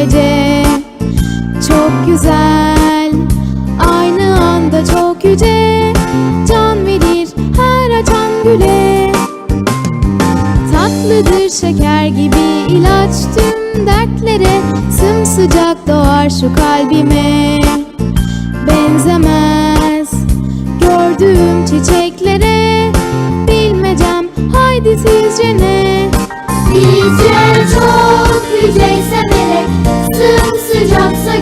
hece Çok güzel Aynı anda çok yüce. Can verir her açan güle. Tatlıdır şeker gibi ilaç tüm dertlere. Sımsıcak doğar şu kalbime. Benzemez gördüğüm çiçeklere. Bilmecem haydi sizce ne? Bizce çok melek Sımsıcaksa